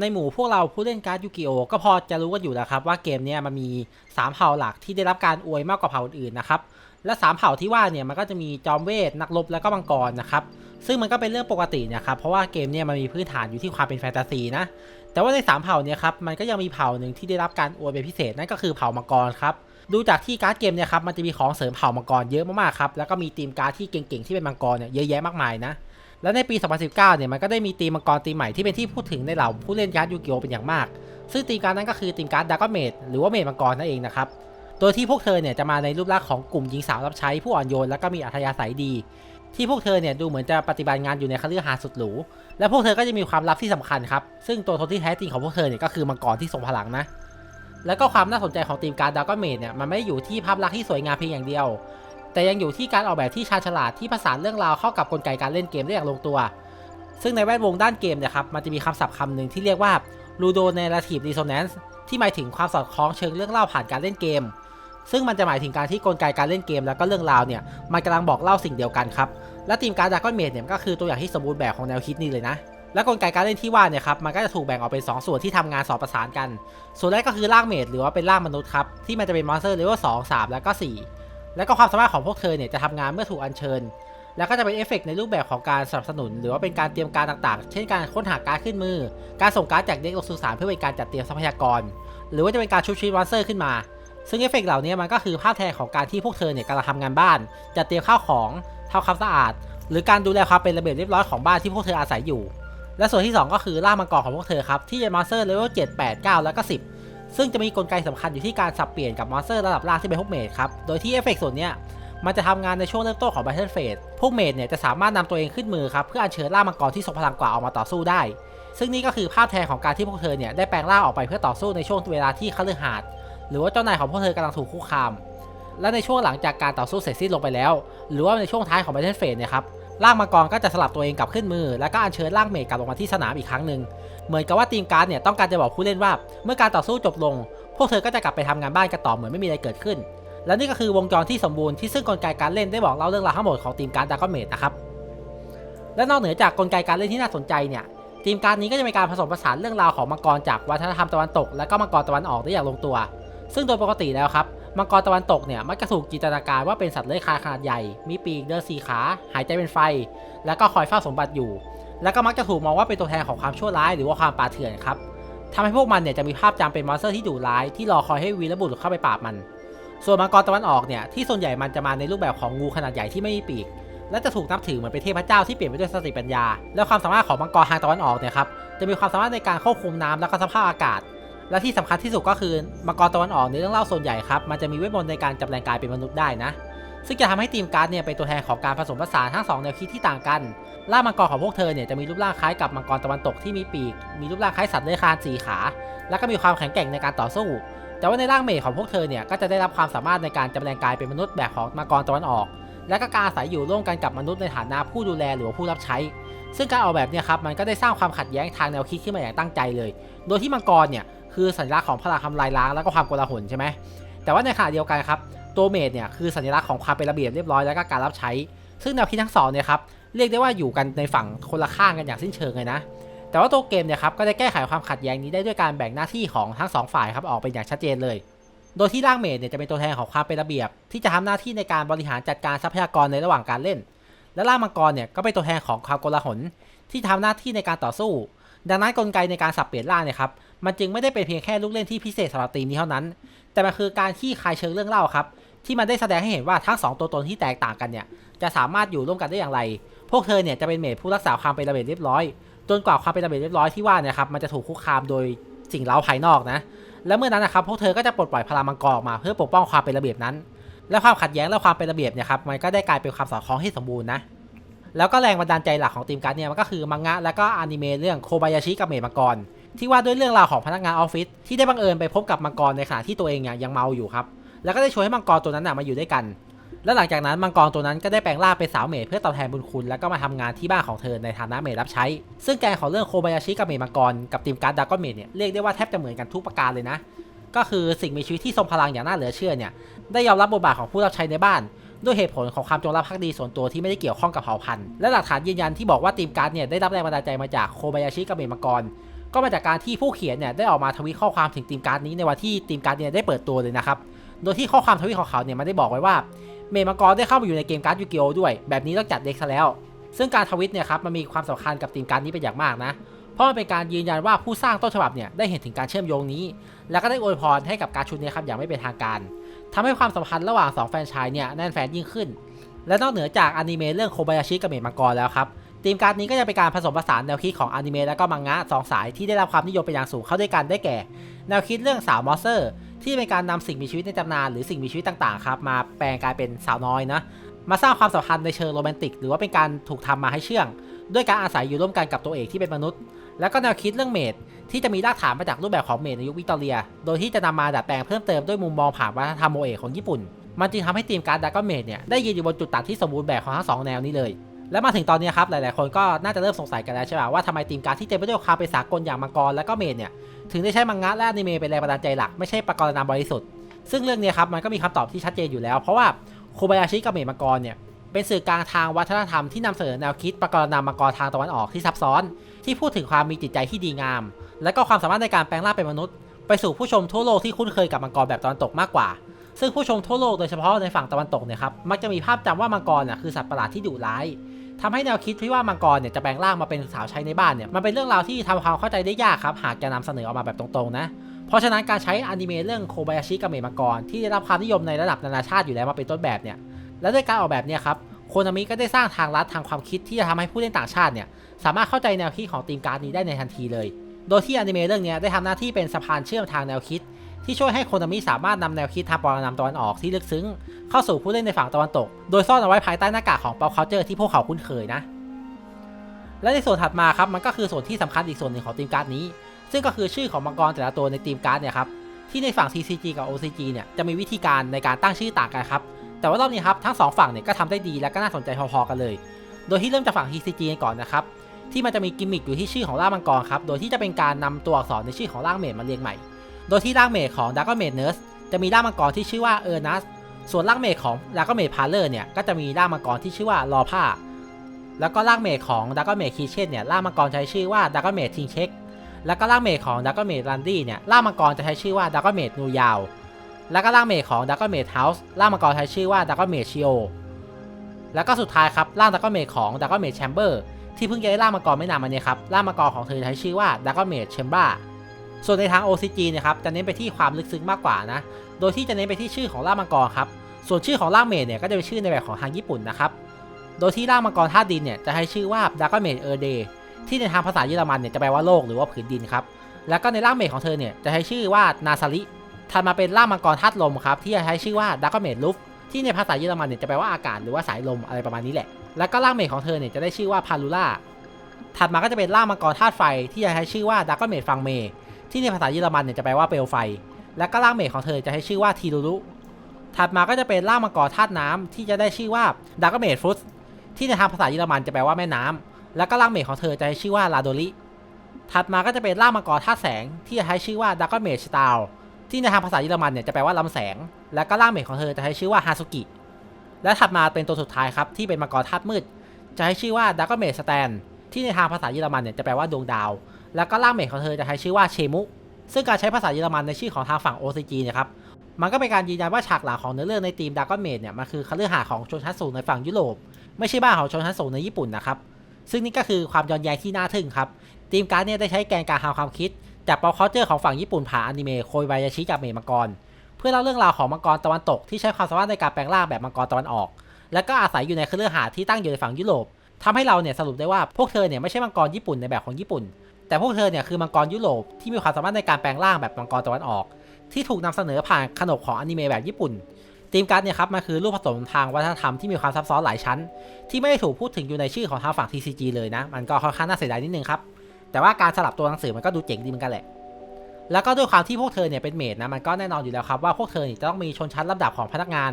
ในหมู่พวกเราผู้เล่นการ์ดยูกิโอก็พอจะรู้กันอยู่แล้วครับว่าเกมนี้มันมี 3 เผ่าหลักที่ได้รับการอวยมากกว่าเผ่าอื่นๆนะครับ และ 3 เผ่าที่ว่าเนี่ยมันก็จะมีจอมเวทนักรบแล้วก็มังกรนะครับ ซึ่งมันก็เป็นเรื่องปกตินี่ยครับ เพราะว่าเกมเนี่ยมันมีพื้นฐานอยู่ที่ความเป็นแฟนตาซีนะ แต่ว่าใน 3 เผ่าเนี่ยครับมันก็ยังมีเผ่าหนึ่งที่ได้รับการอวยเป็นพิเศษนั่นก็คือเผ่ามังกรครับดูจากที่การ์ดเกมเนี่ยครับมันจะมีของเสริมเผ่ามังกรเยอะมากๆครับแล้วก็มีทีมการ์ดที่เก่งๆที่เป็นมังกรเนี่ยเยอะแยะมากมายนะ แล้วในปี 2019 เนี่ยมันก็ได้มีตีมังกรตีมใหม่ที่เป็นที่พูดถึงในเหล่าผู้เล่นการ์ดยูกิโอเป็นอย่างมาก ซึ่งตีมการดนั้นก็คือตีมการ์ดดากอนเมดหรือว่าเมดมังกรนั่นเองนะครับ โดยที่พวกเธอเนี่ยจะมาในรูปลักษณ์ของกลุ่มหญิงสาวรับใช้ผู้อ่อนโยนแล้วก็มีอัธยาศัยดี ที่พวกเธอเนี่ยดูเหมือนจะปฏิบัติงานอยู่ในคฤหาสน์สุดหรู และพวกเธอก็จะมีความลับที่สำคัญครับ ซึ่งตัวตนที่แท้จริงของพวกเธอเนี่ยก็คือมังกรที่ทรงพลังนะ แล้วก็ความน่าสนใจของทีมการดดากอนเมดเนี่ยมันไม่ได้อยู่ที่ภาพลักษณ์ที่สวยงามเพียงอย่างเดียว แต่ยังอยู่ที่การออกแบบที่ชาญฉลาดที่ผสานเรื่องราวเข้ากับกลไกการเล่นเกมได้อย่างลงตัว ซึ่งในแวดวงด้านเกมเนี่ยครับมันจะมีคำศัพท์คำหนึ่งที่เรียกว่า ludo narrative resonance ที่หมายถึงความสอดคล้องเชิงเรื่องเล่าผ่านการเล่นเกม ซึ่งมันจะหมายถึงการที่กลไกการเล่นเกมแล้วก็เรื่องราวเนี่ยมันกำลังบอกเล่าสิ่งเดียวกันครับและทีมการ์ดากอนเมดเนี่ยก็คือตัวอย่างที่สมบูรณ์แบบของแนวคิดนี้เลยนะและกลไกการเล่นที่ว่าเนี่ยครับมันก็จะถูกแบ่งออกเป็น 2 ส่วนที่ทำงานสอดประสานกัน ส่วนแรกก็คือร่างเมดหรือว่าเป็นร่างมนุษย์ครับที่มันจะเป็นมอนสเตอร์เลเวล2 3แล้วก็4 แล้วก็ความสามารถของพวกเธอเนี่ยจะทำงานเมื่อถูกอัญเชิญ แล้วก็จะเป็นเอฟเฟกต์ในรูปแบบของการสนับสนุน หรือว่าเป็นการเตรียมการต่างๆ เช่นการค้นหาการขึ้นมือ การส่งการจากเด็กลงสู่สารเพื่อเป็นการจัดเตรียมทรัพยากร หรือว่าจะเป็นการชุบชีวิตมอนสเตอร์ขึ้นมา ซึ่งเอฟเฟกต์เหล่านี้มันก็คือภาพแทนของการที่พวกเธอเนี่ยกำลังทำงานบ้าน จัดเตรียมข้าวของทำความสะอาด หรือการดูแลความเป็นระเบียบเรียบร้อยของบ้านที่พวกเธออาศัยอยู่ และส่วนที่ 2 ก็คือร่ามังกรของพวกเธอครับที่เป็นมอนสเตอร์เลเวล7 8 9 แล้วก็ 10 ซึ่งจะมีกลไกสำคัญอยู่ที่การสับเปลี่ยนกับมอนสเตอร์ระดับล่างที่เป็นพวกเมดครับ โดยที่เอฟเฟกต์ส่วนนี้มันจะทำงานในช่วงเริ่มต้นของ Battle Phase พวกเมดเนี่ยจะสามารถนำตัวเองขึ้นมือครับเพื่ออัญเชิญร่ามังกรที่ทรงพลังกว่าออกมาต่อสู้ได้ ซึ่งนี่ก็คือภาพแทนของการที่พวกเธอเนี่ยได้แปลงร่างออกไปเพื่อต่อสู้ในช่วงเวลาที่คฤหาสน์หรือว่าเจ้านายของพวกเธอกำลังถูกคุกคาม และในช่วงหลังจากการต่อสู้เสร็จสิ้นลงไปแล้ว หรือว่าในช่วงท้ายของ Battle Phase เนี่ยครับร่างมังกรก็จะสลับตัวเองกลับขึ้นมือ แล้วก็อัญเชิญร่างเมดกลับลงมาที่สนามอีกครั้งหนึ่ง เหมือนกับว่าทีมการ์ดเนี่ยต้องการจะบอกผู้เล่นว่า เมื่อการต่อสู้จบลง พวกเธอก็จะกลับไปทำงานบ้านกันต่อเหมือนไม่มีอะไรเกิดขึ้น และนี่ก็คือวงจรที่สมบูรณ์ที่ซึ่งกลไกการเล่นได้บอกเล่าเรื่องราวทั้งหมดของทีมการ์ดดากอนเมดนะครับและนอกเหนือจากกลไกการเล่นที่น่าสนใจเนี่ยทีมการ์ดนี้ก็จะมีการผสมผสานเรื่องราวของมังกรจากวัฒนธรรมตะวันตก และก็มังกรตะวันออกได้อย่างลงตัว ซึ่งโดยปกติแล้วครับมังกรตะวันตกเนี่ยมักจะถูกจินตนาการว่าเป็นสัตว์เลื้อยคลานขนาดใหญ่ มีปีกเดินสี่ขา หายใจเป็นไฟ แล้วก็คอยเฝ้าสมบัติอยู่ แล้วก็มักจะถูกมองว่าเป็นตัวแทนของความชั่วร้ายหรือว่าความป่าเถื่อนครับทำให้พวกมันเนี่ยจะมีภาพจำเป็นมอนสเตอร์ที่ดุร้ายที่รอคอยให้วีรบุรุษเข้าไปปราบมัน ส่วนมังกรตะวันออกเนี่ยที่ส่วนใหญ่มันจะมาในรูปแบบของงูขนาดใหญ่ที่ไม่มีปีก และจะถูกนับถือเหมือนเป็นเทพเจ้าที่เปลี่ยนไปด้วยสติปัญญา และความสามารถของมังกรทางตะวันออกเนี่ยครับจะมีความสามารถในการควบคุมน้ำและก็สภาพอากาศ และที่สำคัญที่สุดก็คือมังกรตะวันออกในเรื่องเล่าส่วนใหญ่ครับมันจะมีเวทมนต์ในการจำแรงกายเป็นมนุษย์ได้นะ ซึ่งจะทำให้ทีมการ์ดเนี่ยเป็นตัวแทนของการผสมผสานทั้งสองแนวคิดที่ต่างกันร่ามังกรของพวกเธอเนี่ยจะมีรูปร่างคล้ายกับมังกรตะวันตกที่มีปีก มีรูปร่างคล้ายสัตว์เลื้อยคลานสี่ขา แล้วก็มีความแข็งแกร่งในการต่อสู้ แต่ว่าในร่างเมดของพวกเธอเนี่ยก็จะได้รับความสามารถในการจำแรงกายเป็นมนุษย์แบบของมังกรตะวันออก และก็การอาศัยอยู่ร่วมกันกับมนุษย์ในฐานะผู้ดูแลหรือว่าผู้รับใช้ ซึ่งการออกแบบเนี่ยครับมันก็ได้สร้างความขัดแย้งทางแนวคิดขึ้นมาอย่างตั้งใจเลย โดยที่มังกรเนี่ยคือสัญลักษณ์ของพลังทำลายล้างแล้วก็ความโกลาหลใช่ไหมแต่ว่าในขณะเดียวกันครับ ตัวเมดเนี่ยคือสัญลักษณ์ของความเป็นระเบียบเรียบร้อยแล้วก็การรับใช้ ซึ่งแนวคิดทั้งสองเนี่ยครับเรียกได้ว่าอยู่กันในฝั่งคนละข้างกันอย่างสิ้นเชิงเลยนะ แต่ว่าตัวเกมเนี่ยครับก็ได้แก้ไขความขัดแย้งนี้ได้ด้วยการแบ่งหน้าที่ของทั้งสองฝ่ายครับออกเป็นอย่างชัดเจนเลย โดยที่ร่างเมดเนี่ยจะเป็นตัวแทนของความเป็นระเบียบ ที่จะทำหน้าที่ในการบริหารจัดการทรัพยากรในระหว่างการเล่น และร่างมังกรเนี่ยก็เป็นตัวแทนของความโกลาหลที่ทำหน้าที่ในการต่อสู้ ดังนั้นกลไกในการสับเปลี่ยนร่างเนี่ยครับ มันจึงไม่ได้เป็นเพียงแค่ลูกเล่นที่พิเศษสำหรับทีมนี้เท่านั้น แต่มันคือการที่คายเชิงเรื่องเล่าครับ ที่มันได้แสดงให้เห็นว่าทั้งสองตัวตนที่แตกต่างกันเนี่ย จะสามารถอยู่ร่วมกันได้อย่างไร พวกเธอเนี่ยจะเป็นเมดผู้รักษาความเป็นระเบียบเรียบร้อย จนกว่าความเป็นระเบียบเรียบร้อยที่ว่าเนี่ยครับ มันจะถูกคุกคามโดยสิ่งเร้าภายนอกนะ และเมื่อนั้นนะครับ พวกเธอก็จะปลดปล่อยพลังมังกรออกมาเพื่อปกป้องความเป็นระเบียบนั้น และความขัดแย้งและความเป็นระเบียบเนี่ยครับ มันก็ได้กลายเป็นความสอดคล้องที่สมบูรณ์นะแล้วก็แรงบันดาลใจหลักของทีมการ์ดเนี่ยมันก็คือมังงะ และก็อนิเมะเรื่องโคบายาชิกับเมดมังกร ที่ว่าด้วยเรื่องราวของพนักงานออฟฟิศที่ได้บังเอิญไปพบกับมังกรในขณะที่ตัวเองเนี่ยยังเมาอยู่ครับ แล้วก็ได้ชวนให้มังกรตัวนั้นนะมาอยู่ด้วยกัน และหลังจากนั้นมังกรตัวนั้นก็ได้แปลงร่างเป็นสาวเมดเพื่อตอบแทนบุญคุณ แล้วก็มาทำงานที่บ้านของเธอในฐานะเมดรับใช้ ซึ่งแกนของเรื่องโคบายาชิกับเมดมังกรกับทีมการ์ดดากอนเมดเนี่ยเรียกได้ว่าแทบจะเหมือนกันทุกประการเลยนะ ก็คือสิ่งมีชีวิตที่ทรงพลังอย่างน่าเหลือเชื่อเนี่ยได้ยอมรับบทบาทของผู้รับใช้ในบ้านด้วยเหตุผลของความจงรักภักดีส่วนตัวที่ไม่ได้เกี่ยวข้องกับเผ่าพันธุ์และหลักฐานยืนยันที่บอกว่าทีมการ์ดเนี่ยได้รับแรงบันดาลใจมาจากโคบายาชิกับเมดมังกร ก็มาจากการที่ผู้เขียนเนี่ยได้ออกมาทวีตข้อความถึงทีมการ์ดนี้ในวันที่ทีมการ์ดเนี่ยได้เปิดตัวเลยนะครับ โดยที่ข้อความทวีตของเขาเนี่ยมันได้บอกไว้ว่า เมย์มังกรได้เข้ามาอยู่ในเกมการ์ดยูกิโอด้วย แบบนี้ต้องจัดเด็กซะแล้ว ซึ่งการทวิตเนี่ยครับมันมีความสำคัญกับทีมการ์ดนี้เป็นอย่างมากนะ เพราะมันเป็นการยืนยันว่าผู้สร้างต้นฉบับเนี่ยได้เห็นถึงการเชื่อมโยงนี้ แล้วก็ได้อวยพรให้กับการชุดนี้ครับอย่างไม่เป็นทางการทำให้ความสัมพันธ์ระหว่าง2แฟนชายเนี่ยแน่นแฟนยิ่งขึ้น และนอกเหนือจากอนิเมะเรื่องโคบายาชิกับเมมังกรแล้วครับ ทีมการ์ดนี้ก็จะเป็นการผสมผสานแนวคิดของอนิเมะและก็มังงะสองสายที่ได้รับความนิยมเป็นอย่างสูงเข้าด้วยกันได้แก่ แนวคิดเรื่องสาวมอสเซอร์ ที่เป็นการนำสิ่งมีชีวิตในตำนานหรือสิ่งมีชีวิตต่างๆครับมาแปลงกลายเป็นสาวน้อยนะมาสร้างความสัมพันธ์ในเชิงโรแมนติก หรือว่าเป็นการถูกทำมาให้เชื่อง ด้วยการอาศัยอยู่ร่วมกันกับตัวเอกที่เป็นมนุษย์ แล้วก็แนวคิดเรื่องเมดที่จะมีรากฐานมาจากรูปแบบของเมดในยุควิกตอเรีย โดยที่จะนำมาดัดแปลงเพิ่มเติมด้วยมุมมองผ่านวัฒนธรรมโมเอะของญี่ปุ่น มันจึงทำให้ทีมการ์ดดากอนเมดเนี่ยได้ยืนอยู่บนจุดตัดที่สมบูรณ์แบบของทั้งสองแนวนี้เลย และมาถึงตอนนี้ครับหลายๆ คนก็น่าจะเริ่มสงสัยกันแล้วใช่ไหมว่าทำไมทีมการ์ดที่เต็มไปด้วยความเป็นสากลอย่างมังกรและก็เมดเนี่ยถึงได้ใช้มังงะและอนิเมะเป็นแรงบันดาลใจหลักไม่ใช่ประกรณามบริสุทธิ์ซึ่งเรื่องนี้ครับมันก็มีคำตอบที่ชัดเจนอยู่แล้ว เพราะว่าโคบายาชิกับเมดมังกรเนี่ยเป็นสื่อกลางทางวัฒนธรรมที่นำเสนอแนวคิดประกรณามมังกรทางตะวันออกที่ซับซ้อน ที่พูดถึงความมีจิตใจที่ดีงาม และก็ความสามารถในการแปลงร่างเป็นมนุษย์ ไปสู่ผู้ชมทั่วโลกที่คุ้นเคยกับมังกรแบบตะวันตกมากกว่า ซึ่งผู้ชมทั่วโลกโดยเฉพาะในฝั่งตะวันตกเนี่ยครับมักจะมีภาพจำว่ามังกรน่ะคือสัตว์ประหลาดที่ดุร้าย ทำให้แนวคิดที่ว่ามังกรเนี่ยจะแปลงร่างมาเป็นสาวใช้ในบ้านเนี่ยมันเป็นเรื่องราวที่ทำความเข้าใจได้ยากครับหากจะนำเสนอออกมาแบบตรงๆนะเพราะฉะนั้นการใช้อนิเมะเรื่องโคบายาชิกับเมะมังกรที่ได้รับความนิยมในระดับนานาชาติอยู่แล้วมาเป็นต้นแบบเนี่ยและด้วยการออกแบบเนี่ยครับโคนามิก็ได้สร้างทางลัดทางความคิดที่จะทำให้ผู้เล่นต่างชาติเนี่ยสามารถเข้าใจแนวคิดของทีมการ์ดนี้ได้ในทันทีเลย โดยที่อนิเมะเรื่องนี้ได้ทำหน้าที่เป็นสะพานเชื่อมทางแนวคิด ที่ช่วยให้โคนามิสามารถนำแนวคิดทางปรนามตะวันออกที่ลึกซึ้ง เข้าสู่ผู้เล่นในฝั่งตะวันตก โดยซ่อนเอาไว้ภายใต้หน้ากากของ pop culture ที่พวกเขาคุ้นเคยนะ และในส่วนถัดมาครับมันก็คือส่วนที่สำคัญอีกส่วนหนึ่งของทีมการ์ดนี้ ซึ่งก็คือชื่อของมังกรแต่ละตัวในทีมการ์ดเนี่ยครับที่ในฝั่ง TCG กับ OCG เนี่ยจะมีวิธีการในการตั้งชื่อต่างกันครับแต่ว่ารอบนี้ครับทั้ง2ฝั่งเนี่ยก็ทำได้ดีและก็น่าสนใจพอๆกันเลย โดยที่เริ่มจากฝั่ง TCG กันก่อนนะครับที่มันจะมีกิมมิคอยู่ที่ชื่อของร่างมังกรครับโดยที่จะเป็นการนำตัวอักษรในชื่อของร่างเมดมาเรียงใหม่ โดยที่ร่างเมดของดักเมดเนิร์สจะมีร่างมังกรที่ชื่อว่าเออร์นัส ส่วนร่างเมดของดักเมดพาเลอร์เนี่ยก็จะมีร่างมังกรที่ชื่อว่าลอผ้า แล้วก็ร่างเมดของดักเมดคีเชนเนี่ยร่างมังกรใช้ชื่อว่าดักเมดทิงเช็คแล้วก็ร่างเมดของดักเมดรันดี้เนี่ยร่างมังกรจะใช้ชื่อว่าดักเมดนูยาว แล้วก็ร่างเมดของดักเมดเฮาส์ร่างมังกรใช้ชื่อว่าดักเมดชิโอแล้วก็สุดท้ายครับร่างดักเมดของดักเมดแชมเบอร์ที่เพิ่งจะได้ร่างมังกรไม่นานมาเนี่ยครับร่างมังกรของเธอใช้ชื่อว่าดักเมดแชมบอร์ ส่วนในทาง OCG นี่ยครับจะเน้นไปที่ความลึกซึ้งมากกว่านะ โดยที่จะเน้นไปที่ชื่อของร่างมังกรครับ ส่วนชื่อของร่างเมดเนี่ยก็จะเป็นชื่อในแบบของทางญี่ปุ่นนะครับ โดยที่ร่างมังกรธาตุดินเนี่ยจะให้ชื่อว่าดัก o เมดเออร์เดที่ในทางภาษาเยอรมันเนี่ยจะแปลว่าโลกหรือว่าผืนดินครับ แล้วก็ในร่างเมดของเธอเนี่ยจะใช้ชื่อว่านาซาริถัดมาเป็นร่างมังกรธาตุลมครับที่จะใช้ชื่อว่าดัก o เมดลูฟที่ในภาษาเยอรมันเนี่ยจะแปลว่าอากาศหรือว่าสายลมอะไรประมาณนี้แหละ แล้วก็ร่างเมดของเธอเนี่ยจะได้ชื่อว่าพาลูล่า ถัดมาก็จะเป็นร่างมังกรธาตุไฟที่จะใช้ชื่อว่าดัก o เมดฟังเม ที่ในภาษาเยอรมันเนี่ยจะแปลว่าเปลวไฟ แล้วก็ร่างเมดของเธอจะให้ชื่อว่าทีรุรุถัดมาก็จะเป็นร่างมังกรธาตุน้ำที่จะได้ชื่อว่าดักเมดฟรุตที่ในทางภาษาเยอรมันจะแปลว่าแม่น้ำแล้วก็ร่างเมดของเธอจะให้ชื่อว่าลาโดริถัดมาก็จะเป็นร่างมังกรธาตุแสงที่จะใช้ชื่อว่าดักเมดสตาลที่ในทางภาษาเยอรมันเนี่ยจะแปลว่าลำแสง แล้วก็ร่างเมดของเธอจะให้ชื่อว่าฮาซุกิ และถัดมาเป็นตัวสุดท้ายครับที่เป็นมังกรธาตุมืด จะให้ชื่อว่าดักเมดสแตนที่ในทางภาษาเยอรมันเนี่ยจะแปลว่าดวงดาว แล้วก็ร่างเมดของเธอจะใช้ชื่อว่าเชมุ ซึ่งการใช้ภาษาเยอรมันในชื่อของทางฝั่ง OCG เนี่ยครับ มันก็เป็นการยืนยันว่าฉากหลังของเนื้อเรื่องในทีมดากอนเมดเนี่ย มันคือคฤหาสน์ของชนชั้นสูงในฝั่งยุโรป ไม่ใช่บ้านของชนชั้นสูงในญี่ปุ่นนะครับ ซึ่งนี่ก็คือความย้อนแย้งที่น่าทึ่งครับ ทีมการ์ดเนี่ยได้ใช้แกนกลางทางความคิด จากป๊อปคัลเจอร์ของฝั่งญี่ปุ่นผ่านอนิเมะโคยบายาชิกับเมมังกร เพื่อเล่าเรื่องราวของมังกรตะวันตกที่ใช้ความสามารถในการแปลงร่างแบบมังกรตะวันออก และก็อาศัยอยู่ในคฤหาสน์ที่ตั้งอยู่ในฝั่งยุโรปทำให้เราเนี่ยสรุปได้ว่าพวกเธอเนี่ยไม่ใช่มังกรญี่ปุ่นในแบบของญี่ปุ่น แต่พวกเธอเนี่ยคือมังกรยุโรปที่มีความสามารถในการแปลงร่างแบบมังกรตะวันออก ที่ถูกนำเสนอผ่านขนบของอนิเมะแบบญี่ปุ่นทีมการ์ดเนี่ยครับมันคือรูปผสมทางวัฒนธรรมที่มีความซับซ้อนหลายชั้น ที่ไม่ได้ถูกพูดถึงอยู่ในชื่อของทางฝั่ง TCG เลยนะ มันก็ค่อนข้างน่าเสียดายนิดนึงครับ แต่ว่าการสลับตัวหนังสือมันก็ดูเจ๋งดีเหมือนกันแหละ แล้วก็ด้วยความที่พวกเธอเนี่ยเป็นเมดนะ มันก็แน่นอนอยู่แล้วครับว่าพวกเธอเนี่ยจะต้องมีชนชั้นลำดับของพนักงาน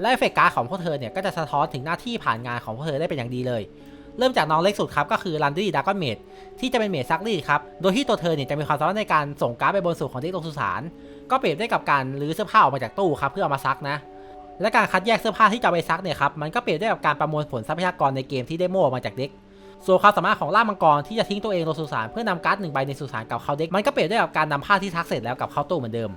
และเอฟเฟกต์การ์ดของพวกเธอเนี่ยก็จะสะท้อนถึงหน้าที่ผ่านงานของพวกเธอได้เป็นอย่างดีเลย เริ่มจากน้องเล็กสุดครับก็คือลันดี้ดากอนเมดที่จะเป็นเมดซักรีดครับโดยที่ตัวเธอเนี่ยจะมีความสามารถในการส่งการ์ดไปบนสู่ของเด็กลงสุสานก็เปรียบได้กับการรื้อเสื้อผ้าออกมาจากตู้ครับเพื่อเอามาซักนะและการคัดแยกเสื้อผ้าที่จะไปซักเนี่ยครับมันก็เปรียบได้กับการประมวลผลทรัพยากรในเกมที่ได้โม่ออกมาจากเด็กส่วนความสามารถของล่ามังกรที่จะทิ้งตัวเองลงสุสานเพื่อนำการ์ดหนึ่งใบในสุสานกับเขาเด็กมันก็เปรียบได้กับการนำผ้าที่ทักเสร็จแล้วกับเข้าตู้เหมือนเดิม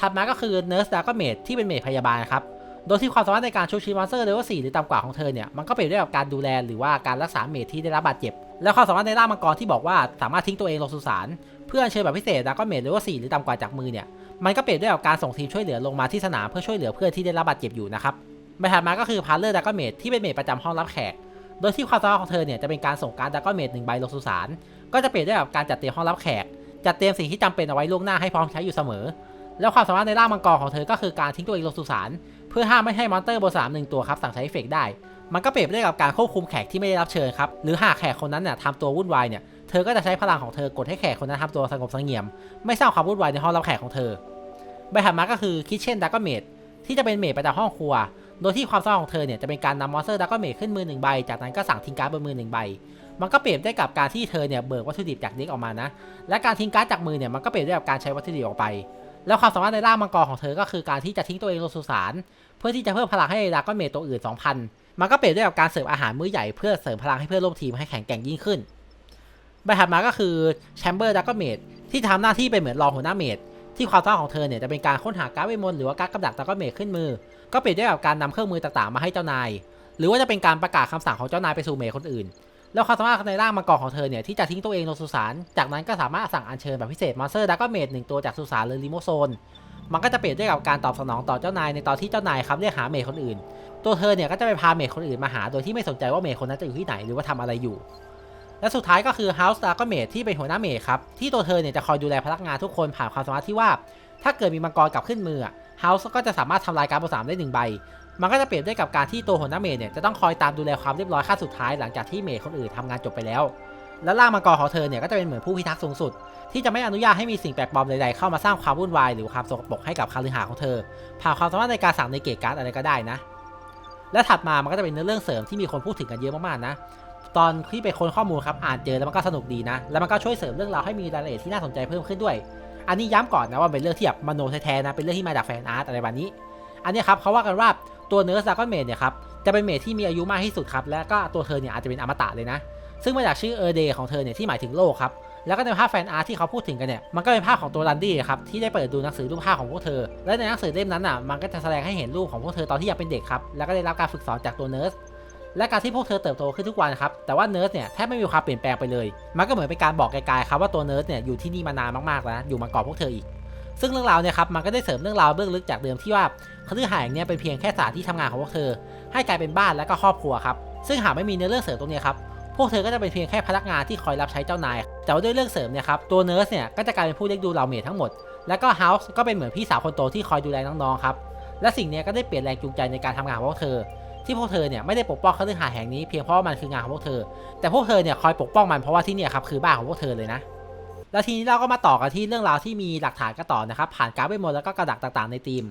ถัดมาก็คือเนิร์สดาร์กเมดที่เป็นเมดพยาบาลครับ โดยที่ความสามารถในการชุบชีวิตมอนสเตอร์เลเวล4หรือต่ำกว่าของเธอเนี่ยมันก็เปรียบได้กับการดูแลหรือว่าการรักษาเมดที่ได้รับบาดเจ็บ และความสามารถในล่ามังกรที่บอกว่าสามารถทิ้งตัวเองลงสุสานเพื่อเชิญแบบพิเศษดาร์กเมดเลเวล4หรือต่ำกว่าจากมือเนี่ยมันก็เปรียบได้กับการส่งทีมช่วยเหลือลงมาที่สนามเพื่อช่วยเหลือเพื่อนที่ได้รับบาดเจ็บอยู่นะครับใบถัดมาก็คือพาร์เลอร์ดาร์กเมดที่เป็นเมดประจำห้องรับแขก โดยที่ความสามารถของเธอเนี่ยจะเป็นการส่งการดดาร์กเมดหนึ่งใบลงสุสานก็จะเปรียบได้กับการจัดเตรียมห้องรับแขกจัดเตรียมสิ่งที่จำเป็นเอาไว้ล่วงหน้าให้พร้อมใช้อยู่เสมอ แล้วความสามารถในร่างมังกรของเธอก็คือการทิ้งตัวเองลงสุสาน เพื่อห้ามไม่ให้มอนเตอร์บนสนามหนึ่งตัวครับสั่งใช้เอฟเฟกต์ได้ มันก็เปรียบได้กับการควบคุมแขกที่ไม่ได้รับเชิญครับ หรือหากแขกคนนั้นเนี่ยทำตัววุ่นวายเนี่ยเธอก็จะใช้พลังของเธอกดให้แขกคนนั้นทำตัวสงบสงเงียม ไม่สร้างความวุ่นวายในห้องรับแขกของเธอใบถัดมาก็คือคิเช่นดักเมดที่จะเป็นเมดประจำห้องครัว โดยที่ความสามารถของเธอเนี่ยจะเป็นการนำมอนสเตอร์ดักเมดขึ้นมือหนึ่งใบ จากนั้นก็สั่งทิ้งการ์ดบนมือหนึ่งใบ มันก็เปรียบได้กับการที่เธอเนี่ยเบิกวัตถุดิบจากเด็กออกมานะ และการทิ้งการ์ดจากมือเนี่ยมันก็เปรียบได้กับการใช้วัตถุดิบออกไป แล้วความสามารถในร่างมังกรของเธอก็คือการที่จะทิ้งตัวเองลงสุสานเพื่อที่จะเพิ่มพลังให้ดากอนเมดตัวอื่น 2,000 มันก็เปรียบได้กับการเสิร์ฟอาหารมื้อใหญ่เพื่อเสริมพลังให้เพื่อนร่วมทีมให้แข็งแกร่งยิ่งขึ้นใบถัดมาก็คือแชมเบอร์ดากอนเมดที่ทำหน้าที่เป็นเหมือนรองหัวหน้าเมดที่ความสามารถของเธอเนี่ยจะเป็นการค้นหาการ์ดเวทมนต์หรือว่าการ์ดกำดักดากอนเมดขึ้นมือ ก็เปรียบได้กับการนำเครื่องมือต่างๆ มาให้เจ้านาย หรือว่าจะเป็นการประกาศคำสั่งของเจ้านายไปสู่เมดคนอื่น แล้วความสามารถในร่างมังกรของเธอเนี่ยที่จะทิ้งตัวเองลงสุสานจากนั้นก็สามารถสั่งอัญเชิญแบบพิเศษมอนสเตอร์ดากอนเมดหนึ่งตัวจากสุสานหรือลิโมโซน มันก็จะเปรียบได้กับการตอบสนองต่อเจ้านายในตอนที่เจ้านายครับเรียกหาเมดคนอื่น ตัวเธอเนี่ยก็จะไปพาเมดคนอื่นมาหา โดยที่ไม่สนใจว่าเมดคนนั้นจะอยู่ที่ไหนหรือว่าทำอะไรอยู่ และสุดท้ายก็คือ House d a r k เมดที่เป็นหัวหน้าเมดครับที่ตัวเธอเนี่ยจะคอยดูแลพนักงานทุกคนผ่านความสามารถที่ว่า ถ้าเกิดมีมังกรกลับขึ้นมือ House ก็จะสามารถทำลายการบนสามได้หนึ่งใบ มันก็จะเปรียบได้กับการที่ตัวหัวหน้าเมดเนี่ยจะต้องคอยตามดูแลความเรียบร้อยขั้นสุดท้ายหลังจากที่เมดคนอื่นทำงานจบไปแล้ว และล่างมังกรของเธอเนี่ยก็จะเป็นเหมือนผู้พิทักษ์สูงสุด ที่จะไม่อนุญาตให้มีสิ่งแปลกปลอมใดๆเข้ามาสร้างความวุ่นวายหรือความสกปรกให้กับคาลือหาของเธอผ่านความสามารถในการสั่งในเกตการ์ดอะไรก็ได้นะ และถัดมามันก็จะเป็นเนื้อเรื่องเสริมที่มีคนพูดถึงกันเยอะมากๆนะตอนที่ไปค้นข้อมูลครับอ่านเจอแล้วมันก็สนุกดีนะ แล้วมันก็ช่วยเสริมเรื่องราวให้มีรายละเอียดที่น่าสนใจเพิ่มขึ้นด้วย อันนี้ย้ำก่อนนะว่าเป็นเรื่องที่แบบมโนแท้ๆนะเป็นเรื่องที่มาจากแฟนอาร์ตอะไรแบบนี้ อันนี้ครับเขาว่ากันว่า ตัวเนื้อซากอนเมดเนี่ยครับจะเป็นเมดที่มีอายุมากที่สุดครับและก็ตัวเธอเนี่ยอาจจะเป็นอมตะเลยนะ ซึ่งมาจากชื่อเออร์เดย์ของเธอเนี่ยที่หมายถึงโลกครับแล้วก็ในภาพแฟนอาร์ตที่เขาพูดถึงกันเนี่ยมันก็เป็นภาพของตัวรันดี้ครับที่ได้เปิดดูหนังสือรูปภาพของพวกเธอ และในหนังสือเล่มนั้นอะมันก็จะแสดงให้เห็นรูปของพวกเธอตอนที่ยังเป็นเด็กครับแล้วก็ได้รับการฝึกสอนจากตัวเนิร์สและการที่พวกเธอเติบโตขึ้นทุกวันครับแต่ว่าเนิร์สเนี่ยแทบไม่มีความเปลี่ยนแปลงไปเลย มันก็เหมือนเป็นการบอกไกลๆครับว่าตัวเนิร์สเนี่ยอยู่ที่นี่มานานมากๆแล้วอยู่มาก่อนพวกเธออีก ซึ่งเรื่องราวเนี่ยครับมันก็ได้เสริมเรื่องราวเบื้องลึกจากเดิมที่ว่าคฤหาสน์เนี่ยเป็นเพียงแค่สถานที่ทำงานของพวกเธอ ให้กลายเป็นบ้านและก็ครอบครัวครับซึ่งหากไม่มีเนื้อเรื่องเสริมตรงนี้ครับพวกเธอก็จะเป็นเพียงแค่พนักงานที่คอยรับใช้เจ้านาย แต่ว่าด้วยเรื่องเสริมเนี่ยครับตัวเนิร์สเนี่ยก็จะกลายเป็นผู้เลี้ยงดูเหล่าเมดทั้งหมด แล้วก็เฮาส์ก็เป็นเหมือนพี่สาวคนโตที่คอยดูแลน้องๆครับ และสิ่งนี้ก็ได้เปลี่ยนแรงจูงใจในการทำงานของพวกเธอ ที่พวกเธอเนี่ยไม่ได้ปกป้องคฤหาสน์แห่งนี้เพียงเพราะมันคืองานของพวกเธอ แต่พวกเธอเนี่ยคอยปกป้องมันเพราะว่าที่เนี่ยครับคือบ้านของพวกเธอเลยนะ แล้วทีนี้เราก็มาต่อกันที่เรื่องราวที่มีหลักฐานกันต่อนะครับ ผ่านการ์ดเวทมนต์แล้วก็กระดักต่างๆในทีม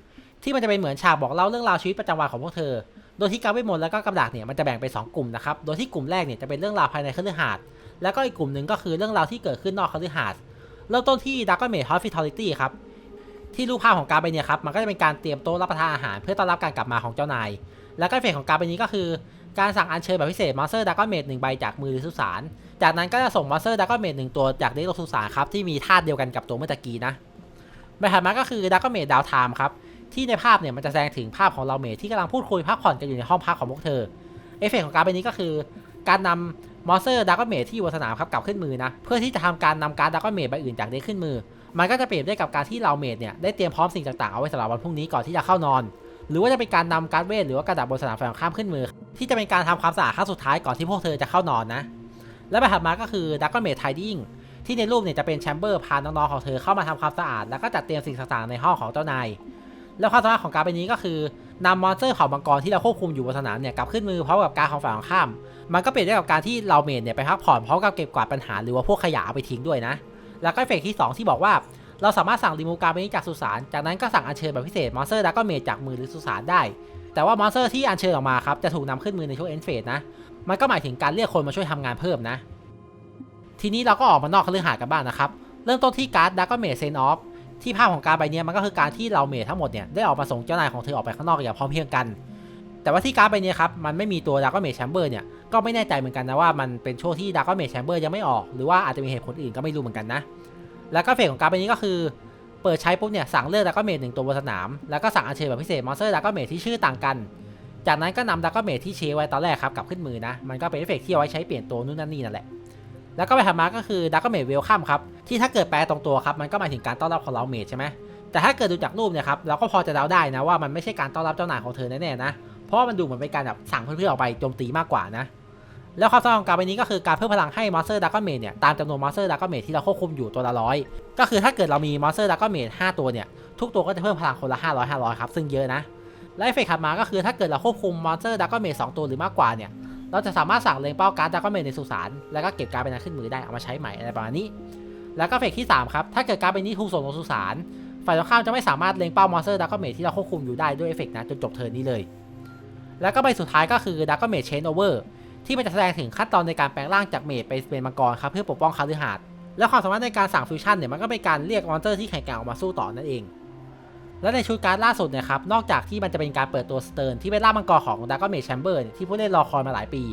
ที่มันจะเป็นเหมือนฉากบอกเล่าเรื่องราวชีวิตประจำวันของพวกเธอ โดยที่การ์ดเวทมนต์แล้วก็กระดักเนี่ยมันจะแบ่งเป็นสองกลุ่มนะครับ โดยที่กลุ่มแรกเนี่ยจะเป็นเรื่องราวภายในคฤหาสน์แล้วก็อีกกลุ่มหนึ่งก็คือเรื่องราวที่เกิดขึ้นนอกคฤหาสน์เริ่มต้นที่ Dark Mage Hospitality ครับที่รูปภาพของการ์ดใบเนี้ครับมันก็จะเป็นการเตรียมโต๊ะรับประทานอาหาร เพื่อต้อนรับการกลับมาของเจ้านาย แล้วก็เฟเฟกต์ของการ์ดใบนี้ก็คือ การสั่งอัญเชิญแบบพิเศษมอนสเตอร์ดักกอนเมดหนึ่งใบจากมือหรือสุสาน จากนั้นก็จะส่งมอสเตอร์ดักกเมดหนึ่งตัวจากเด็กโลสุสาครับที่มีธาตุเดียวกันกับตัวเมื่อกี้นะใบถัดมาก็คือดักกเมดดาวไทม์ครับที่ในภาพเนี่ยมันจะแสดงถึงภาพของเราเมดที่กำลังพูดคุยพักผ่อนกันอยู่ในห้องพักของพวกเธอเอฟเฟกต์ของการ์ดใบนี้ก็คือการนำมอสเตอร์ดักกเมดที่อยู่บนสนามครับกลับขึ้นมือนะเพื่อที่จะทำการนำการดักกเมดใบอื่นจากเด็กขึ้นมือ มันก็จะเปรียบได้กับการที่เราเมดเนี่ยได้เตรียมพร้อมสิ่งต่างๆเอาไว้สำหรับวันพรุ่งนี้ก่อนที่จะเข้านอน หรือว่าจะเป็นการนำการเวทหรือว่ากระดาษบนสนามฝ่งข้ามขึ้นมือ ที่จะเป็นการทำความสะอาดครั้งสุดท้ายก่อนที่พวกเธอจะเข้านอนนะ และใบถัดมาก็คือดักกอนเมดไทดิ้งที่ในรูปเนี่ยจะเป็นแชมเบอร์พาน้องๆของเธอเข้ามาทำความสะอาด แล้วก็จัดเตรียมสิ่งต่างๆในห้องของเจ้านายแล้วความสามารถของการดใบนี้ก็คือนำมอนสเตอร์เผ่ามังกรที่เราควบคุมอยู่บนสนามเนี่ยกลับขึ้นมือพร้อมกับการของฝ่ายตรงข้าม มันก็เปรียบได้กับการที่เราเมดเนี่ยไปพักผ่อนพร้อมกับเก็บกวาดปัญหาหรือว่าพวกขยะเอาไปทิ้งด้วยนะ แล้วก็เฟกที่สองที่บอกว่า เราสามารถสั่งรีมูการไปนี้จากสุสาน จากนั้นก็สั่งอัญเชิญแบบพิเศษมอนสเตอร์ดักก็เมจจากมือหรือสุสานได้ แต่ว่ามอนสเตอร์ที่อัญเชิญออกมาครับจะถูกนำขึ้นมือในช่วงเอ็นเฟสนะ มันก็หมายถึงการเรียกคนมาช่วยทำงานเพิ่มนะ ทีนี้เราก็ออกมานอกคฤหาสน์กันบ้างนะครับ เริ่มต้นที่การ์ดดักก็เมจเซนออฟที่ภาพของการใบเนี้ยมันก็คือการที่เราเมททั้งหมดเนี่ยได้ออกมาส่งเจ้านายของเธอออกไปข้างนอกอย่างพร้อมเพรียงกัน แต่ว่าที่การ์ดใบนี้ครับมันไม่มีตัวดาร์กเมจแชมเบอร์เนี่ยก็ไม่แน่ใจเหมือนกันนะว่ามันเป็นช่วงที่ดาร์กเมจแชมเบอร์ยังไม่ออกหรือว่าอาจจะมีเหตุผลอื่นก็ไม่รู้เหมือนกันนะ แล้วก็เฟสของการ์ดใบนี้ก็คือเปิดใช้ปุ๊บเนี่ยสั่งเลือกดาร์กเมจหนึ่งตัวบนสนาม แล้วก็สั่งอัญเชิญแบบพิเศษมอนสเตอร์ดาร์กเมจที่ชื่อต่างกัน จากนั้นก็นำดาร์กเมจที่เชไว้ตอนแรกครับกลับขึ้นมือนะ มันก็เป็นเอฟเฟกต์ที่เอาไว้ใช้เปลี่ยนตัวนู่นนั่นนี่นั่นแหละ แล้วก็ไปถัดมาก็คือดาร์กเมจเวลคัมครับ ที่ถ้าเกิดแปลตรงตัวครับ มันก็หมายถึงการต้อนรับของเราเมจใช่ไหมแต่ถ้าเกิดดูจากรูปเนี่ยครับเราก็พอจะเดาได้นะว่ามันไม่ใช่การต้อนรับเจ้านายของเธอแน่ๆนะ เพราะว่ามันดูเหมือนเป็นการแบบสั่งเพื่อนๆออกไปโจมตีมากกว่านะ แล้วความสำคัญของการใบนี้ก็คือการเพิ่มพลังให้มอนสเตอร์ดาร์กเมจเนี่ยตามจำนวนมอนสเตอร์ดาร์กเมจที่เราควบคุมอยู่ตัวละร้อยก็คือถ้าเกิดเรามีมอนสเตอร์ดาร์กเมจ5ตัวเนี่ยทุกตัวก็จะเพิ่มพลังคนละ500 500ครับซึ่งเยอะนะ และเอฟเฟกต์ถัดมาก็คือถ้าเกิดเราควบคุมมอนสเตอร์ดาร์กเมจสองตัวหรือมากกว่าเนี่ย เราจะสามารถสั่งเลงเป้าการ์ดดาร์กเมจในสุสานแล้วก็เก็บการ์ดใบนั้นขึ้นมือได้เอามาใช้ใหม่อะไรประมาณนี้ แล้วก็เฟกที่3ครับถ้าเกิดการ์ดใบนี้ถูกส่งลงสุสานฝ่ายตรงข้ามจะไม่สามารถเลงเป้ามอนสเตอร์ดาร์กเมจที่เราควบคุมอยู่ได้ด้วยเอฟเฟกต์นะจนจบเทิร์นนี้เลย แล้วก็ใบสุดท้ายก็คือดาร์กเมจเชนโอเวอร์ที่มันจะแสดงถึงขั้นตอนในการแปลงร่างจากเมจไปเป็นมังกรครับเพื่อปกป้องคาลือหาดและความสามารถในการสั่งฟิวชั่นเนี่ยมันก็เป็นการเรียกมอนสเตอร์ที่แข็งแกร่งออกมาสู้ต่อนั่นเอง และในชุดการ์ดล่าสุดนี่ยครับ นอกจากที่มันจะเป็นการเปิดตัวสเติร์นที่เป็นล่ามังกรของดาร์กเมจแชมเบอร์ที่ผู้เล่นรอคอยมาหลายปี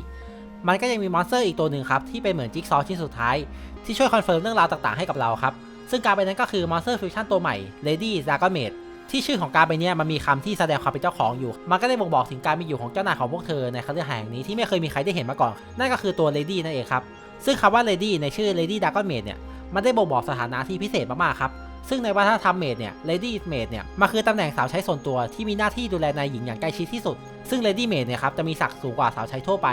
มันก็ยังมีมอนสเตอร์อีกตัวหนึ่งครับ ที่เป็นเหมือนจิ๊กซอว์ชิ้นสุดท้าย ที่ช่วยคอนเฟิร์มเรื่องราวต่างๆให้กับเราครับ ซึ่งการไปนั้นก็คือมอนสเตอร์ฟิวชั่นตัวใหม่ Lady d a r k m a g e ที่ชื่อของการไปเนี้ยมันมีคำที่แสดงความเป็นเจ้าของอยู่ มันก็ได้บ่งบอกถึงการมีอยู่ของเจ้านายของพวกเธอในคฤหาสน์แห่งนี้ที่ไม่เคยมีใครได้เห็นมาก่อน นั่นก็คือตัว Lady นั่นเองครับ ซึ่งคำว่า Lady ในชื่อ Lady d a r k m a เนี่ย มันได้บ่งบอกสถานะที่พิเศษมากๆครับ ซึ่งในวัฒนธรรมเมดเนี่ย Lady Maid เนี่ยมันคือตำแหน่งสาวใช้ส่วนตัวที่มีหน้าที่ดูแลนายหญิงอย่างใกล้ชิดที่สุด ซึ่ง Lady Maid เนี่ยครับจะมีศักดิ์สูงกว่าสาวใช้ทั่วไป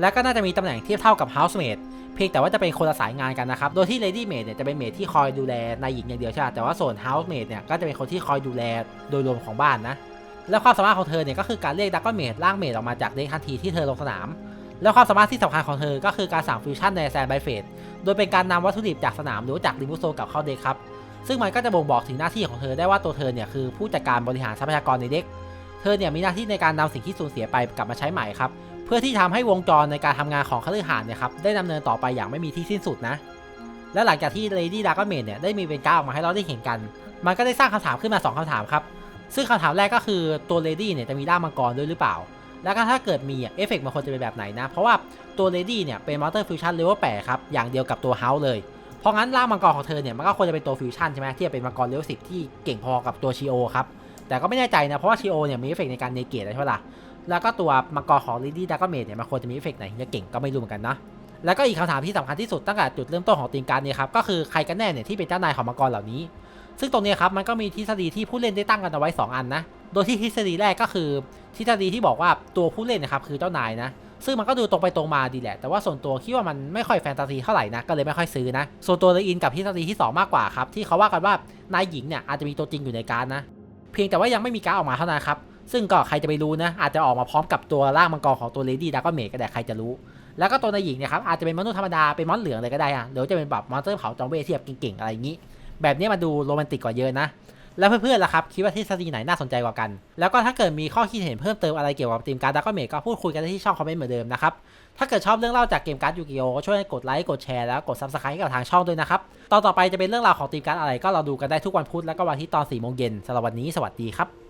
และก็น่าจะมีตำแหน่งเทียบเท่ากับ Housemaid เพียงแต่ว่าจะเป็นคนละสายงานกันนะครับ โดยที่ Lady Maid เนี่ยจะเป็นเมดที่คอยดูแลนายหญิงอย่างเดียวใช่ไหมแต่ว่าส่วน Housemaid เนี่ยก็จะเป็นคนที่คอยดูแลโดยรวมของบ้านนะ และความสามารถของเธอเนี่ยก็คือการเรียกดักกอนเมดร่างเมดออกมาจากเด็กทันทีที่เธอลงสนาม แล้วความสามารถที่สำคัญของเธอก็คือการสั่งฟิวชั่นในแซนไบเฟสโดยเป็นการนำวัตถุดิบจากสนามหรือจากริมูโซกับเข้าเด็กครับ ซึ่งมันก็จะบ่งบอกถึงหน้าที่ของเธอได้ว่าตัวเธอเนี่ยคือผู้จัดการบริหารทรัพยากรในเด็ก เธอเนี่ยมีหน้าที่ในการนำสิ่งที่สูญเสียไปกลับมาใช้ใหม่ครับ เพื่อที่ทำให้วงจรในการทำงานของคฤหาสน์เนี่ยครับได้ดำเนินต่อไปอย่างไม่มีที่สิ้นสุดนะ และหลังจากที่ Lady d a r k m a g e เนี่ยได้มีเป็นก้าออกมาให้เราได้เห็นกัน มันก็ได้สร้างคำถามขึ้นมา2คำถามครับ ซึ่งคำถามแรกก็คือตัว Lady เนี่ยจะมีด้ามมังกรด้วยหรือเปล่า แล้วก็ถ้าเกิดมีเอฟเฟกต์มันควรจะเป็นแบบไหนนะ เพราะว่าตัว Lady เนี่ยเป็นมอเตอร์ฟิวชั่นเลเวล8ครับอย่างเดียวกับตัว House เลย เพราะงั้นร่างมังกรของเธอเนี่ยมันก็ควรจะเป็นตัวฟิวชั่นใช่ไหมที่จะเป็นมังกรเลเวล10ที่เก่งพอกับตัวชิโอครับแต่ก็ไม่แน่ใจนะเพราะว่าชิโอเนี่ยมีเอฟเฟกในการเนเกตใช่ไหมล่ะแล้วก็ตัวมังกรของ Lady d a r k m a g e เนี่ยมันควรจะมีเอฟเฟกไหนจะเก่งก็ไม่รู้เหมือนกันนะแล้วก็อีกคำถามที่สำคัญที่สุดตั้งแต่จุดเริ่มต้นของทีมการเนี่ยครับก็คือใครกันแน่เนี่ยที่เป็นเจ้านายของมังกรเหล่านี้ ซึ่งตรงนี้ครับมันก็มีทฤษฎีที่ผู้เล่นได้ตั้งกันเอาไว้ 2 อันนะโดยที่ทฤษฎีแรกก็คือทฤษฎีที่บอกว่าตัวผู้เล่นนะครับคือเจ้านายนะ ซึ่งมันก็ดูตรงไปตรงมาดีแหละ แต่ว่าส่วนตัวคิดว่ามันไม่ค่อยแฟนตาซีเท่าไหร่นะ ก็เลยไม่ค่อยซื้อนะ ส่วนตัวเลยอินกับทฤษฎีที่ 2 มากกว่าครับ ที่เขาว่ากันว่านายหญิงเนี่ยอาจจะมีตัวจริงอยู่ในการดนะ เพียงแต่ว่ายังไม่มีการดออกมาเท่านั้นครับ ซึ่งก็ใครจะไปรู้นะ อาจจะออกมาพร้อมกับตัวร่างมังกรของตัวเลดี้ดาร์กเมดก็ได้ใครจะรู้ แล้วก็ตัวนายหญิงเนี่ยครับอาจจะเป็นมนุษย์ธรรมดา เป็นมอนเหลืองเลยก็ได้อะหรือจะเป็นแบบมอนสเตอร์เผาจอมเวทที่แบบเก่งๆอะไรอย่างนี้ แบบนี้มาดูโรแมนติกกว่าเยอะนะ แล้วเพื่อนๆล่ะครับคิดว่าทฤษฎีไหนน่าสนใจกว่ากัน แล้วก็ถ้าเกิดมีข้อคิดเห็นเพิ่มเติมอะไรเกี่ยวกับทีมการ์ดดักเมดก็พูดคุยกันได้ที่ช่องคอมเมนต์เหมือนเดิมนะครับถ้าเกิดชอบเรื่องเล่าจากเกมการ์ดยูกิโอก็ช่วยกดไลค์กดแชร์แล้วกดซับสไครต์กับทางช่องด้วยนะครับตอนต่อไปจะเป็นเรื่องราวของทีมการ์ดอะไรก็เราดูกันได้ทุกวันพุธและก็วันที่ตอน4โมงเย็นสำหรับวันนี้สวัสดีครับ